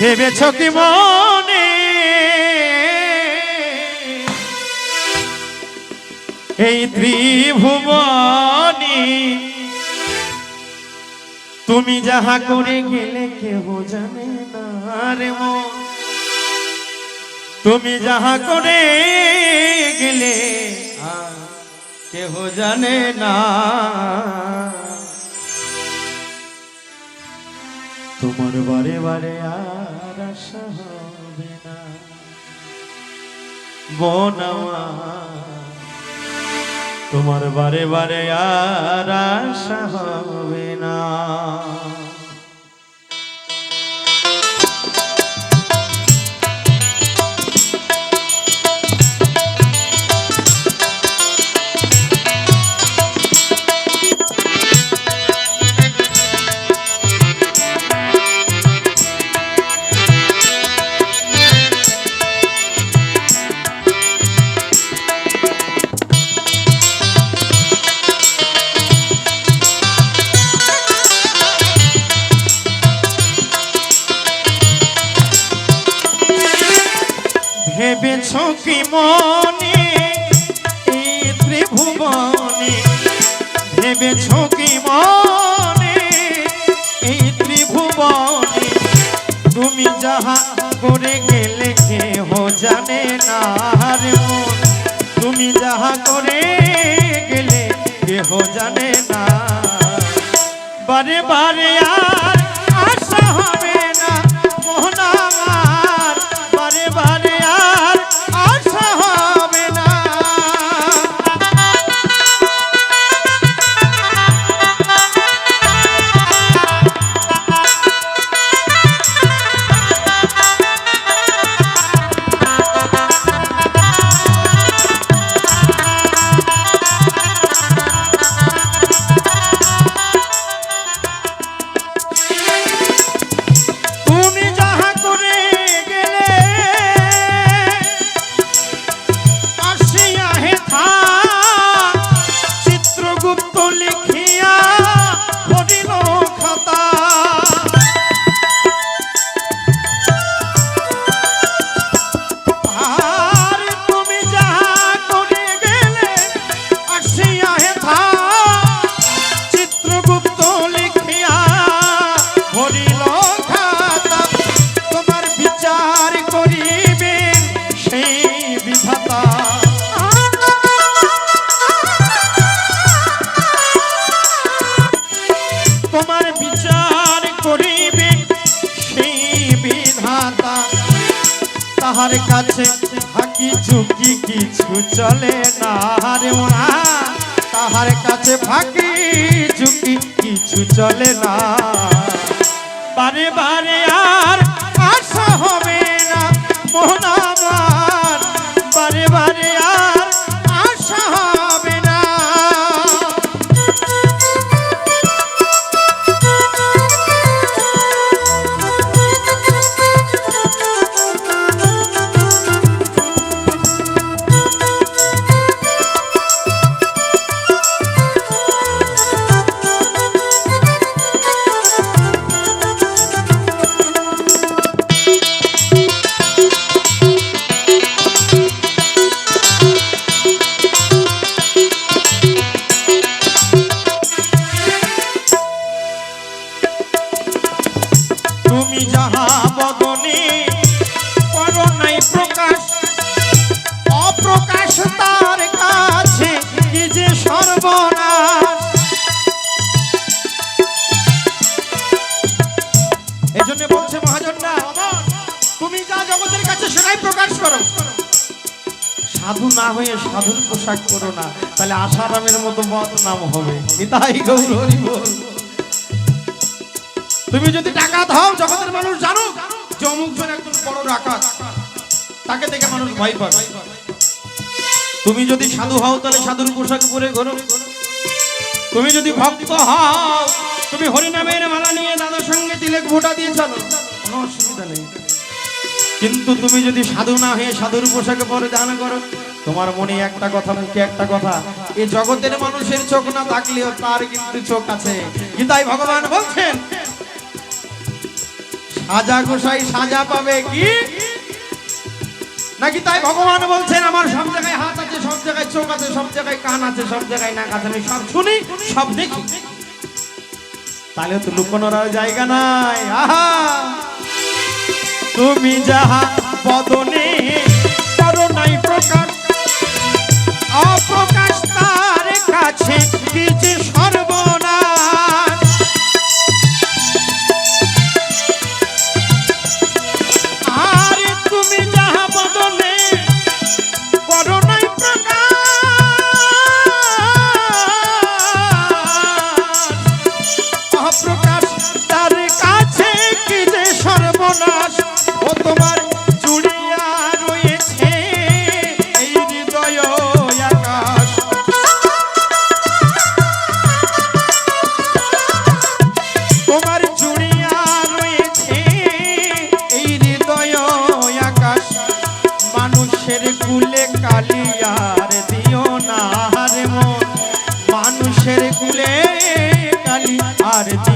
ভেবেছ কি মনে? এই ত্রিভুবনী তুমি যাহা করে গেলে কেহ জানে না রে তুমি যাহা করে গেলে কেহ জানে না। তোমার বারে বারে আর আশা হবে না। মন তোমার বারে বারে আর আশা হবে না। ত্রিভুবনে ভেবেছ কি মনে এই ত্রিভুবনে তুমি যাহা করে গেলে কেহ জানে না রে মন। তুমি যাহা করে গেলে কেহ জানে না। বারে বারে আর চিত্রগুপ্ত লিখিয়া কাছে ফাঁকি ঝুঁকি কিছু চলে না রে মা তাহার কাছে ফাঁকি ঝুঁকি কিছু চলে না। বারে বারে আর আশা হবে না মোহন বারে বারে না হয়ে সাধুর পোশাক করো না, তাহলে আশারামের মতো মত নাম হবে। নিতাই গৌর বল। তুমি যদি ডাকাত হও, জগতের মানুষ জানো যে অমুক জন একজন বড় ডাকাত। তাকে দেখে মানুষ ভয় পাবে। তুমি যদি সাধু হও, তাহলে সাধুর পোশাক পরে ঘোরো। তুমি যদি ভক্ত হও, তুমি হরিনামের মালা নিয়ে দাদার সঙ্গে তিলেক ভোটা দিয়ে চলো। কোনো অসুবিধা নেই। কিন্তু তুমি যদি সাধু না হয়ে সাধুর পোশাকে পরে দান করো তোমার মনে একটা কথা, মুখে একটা কথা। এই জগতের মানুষের চোখ না থাকলেও তার কিন্তু চোখ আছে। গীতাই ভগবান বলছেন? সাজা গোসাই সাজা পাবে কি? নাকি তাই ভগবান বলছেন, আমার সব জায়গায় হাত আছে, সব জায়গায় চোখ আছে, সব জায়গায় কান আছে, সব জায়গায় নাক আছে, আমি সব শুনি, সব দেখি। তাহলে তো লুকোনোর জায়গা নাই। আহা! তুমি যাহা বদনে তার আর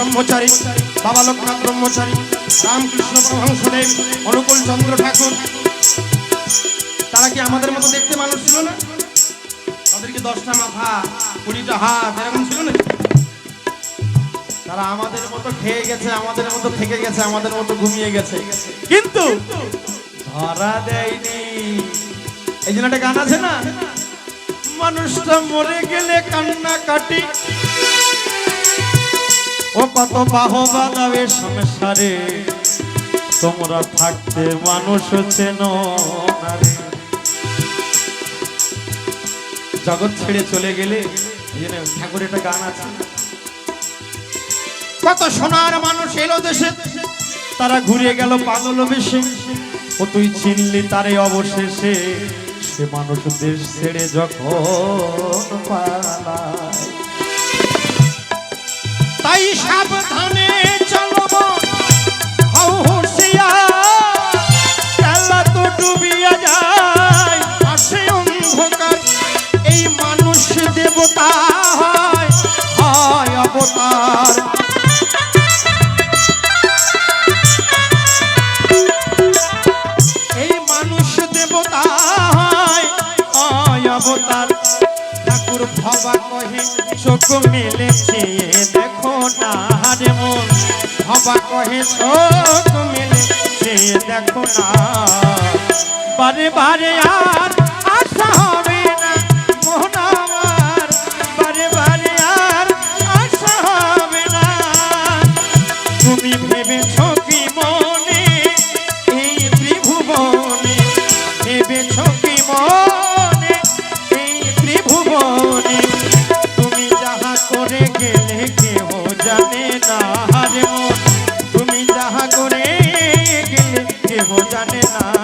ব্রহ্মচারী, বাবা লোকনাথ ব্রহ্মচারী, রামকৃষ্ণ পরমহংসদেব, অনুকূল চন্দ্র ঠাকুর। তারা কি আমাদের মতো দেখতে মানুষ ছিল না? তাদেরকে দশটা মাথা, কুড়িটা হাত, এরকম ছিল না তারা আমাদের মতো খেয়ে গেছে, আমাদের মতো থেকে গেছে, আমাদের মতো ঘুমিয়ে গেছে। কিন্তু ধরা দেয়নি। এই জন্য একটা গান আছে না? মানুষটা মরে গেলে কান্না কাটি। ও কত বাহবা দাবে সংসারে। তোমরা থাকতে মানুষ চেন জগৎ ছেড়ে চলে গেলে জন্য একটা গান আছে। কত সোনার মানুষ এলো দেশে, তারা ঘুরে গেল পাগল বেশে। ও তুই চিনলি তারে অবশেষে, সে মানুষ দেশ ছেড়ে যখন পালায় তাই সাবধানে চলো। হও হুঁশিয়ার, খেলা তো ডুবিয়া যায়, আসে অন্ধকার। এই মানুষ দেবতা হয় হয় এই মানুষ দেবতা হয় হয় ঠাকুর ভবা কহে, চোখ মেলে ভবা কহে চোখ মেলে চেয়ে দেখো না। বারে বারে আর আশা হবে জানে না